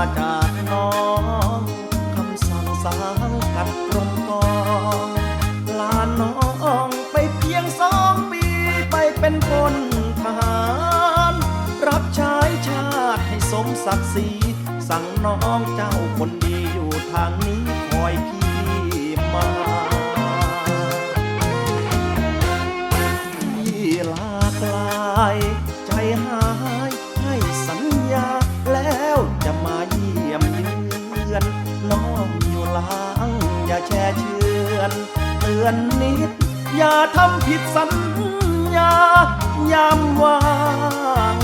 าจากน้องคำสั่งสางกัดกรมกองลาน้องไปเพียงสองปีไปเป็นพลทหาร รับใช้ชาติให้สมศักดิ์ศรีสั่งน้องเจ้าคนดีอยู่ทางนี้คอยพี่มาพี่ลากลาย อนนิด อย่าทำผิดสัญญายามว่าง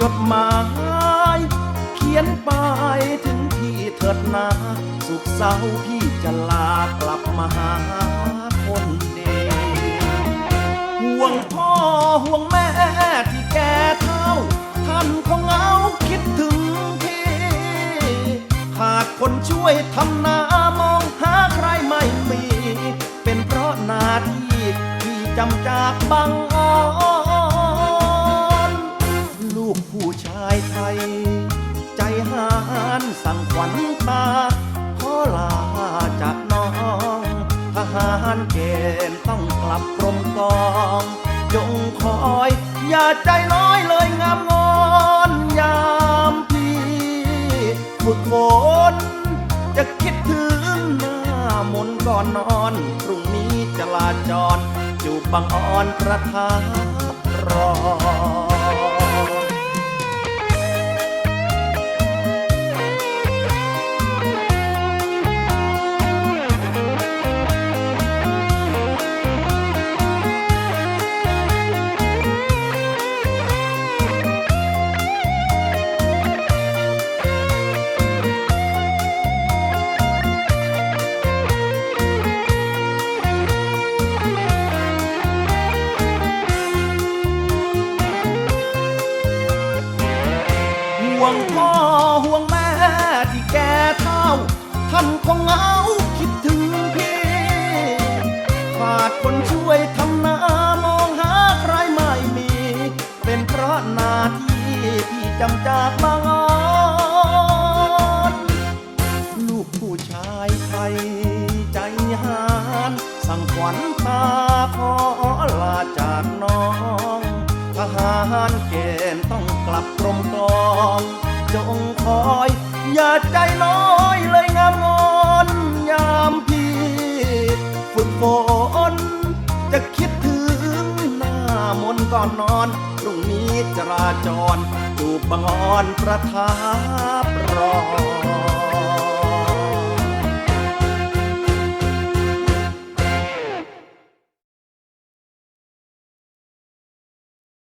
จดหมาย เขียนไปถึงพี่เถิดนาสุขเศร้าพี่จะลากลับมาหาคนเดียวห่วงพ่อห่วงแม่ที่แก่เท่า ท่านคงเอาคิดถึงพี่ ขาดคนช่วยทำนา จำจากบังอ่อนลูกผู้ชายไทย ใจหานสั่งขวัญตาขอลาจากน้องทหารเกณฑ์ต้องกลับกรมกองจงคอย อย่าใจน้อยเลยงามงอนยามพี่ฝึกฝนจะคิดถึงหน้ามนก่อนนอน พรุ่งนี้จะลาจร จูบบังอ่อนประทับรอ ห่วงพ่อห่วงแม่ที่แก่เท่าท่านคงเหงาคิดถึงพี่ขาดคนช่วยทำนามองหาใครไม่มี เป็นเพราะหน้าที่พี่จำจากบางอ่อนลูกผู้ชายไทยใจหานสั่งขวัญ จงคอย อย่าใจน้อยเลยงามงอนยามพี่ฝึกฝนจะคิดถึงหน้ามนก่อนนอนพรุ่งนี้จราจรจูบบังอ่อนประทับรอ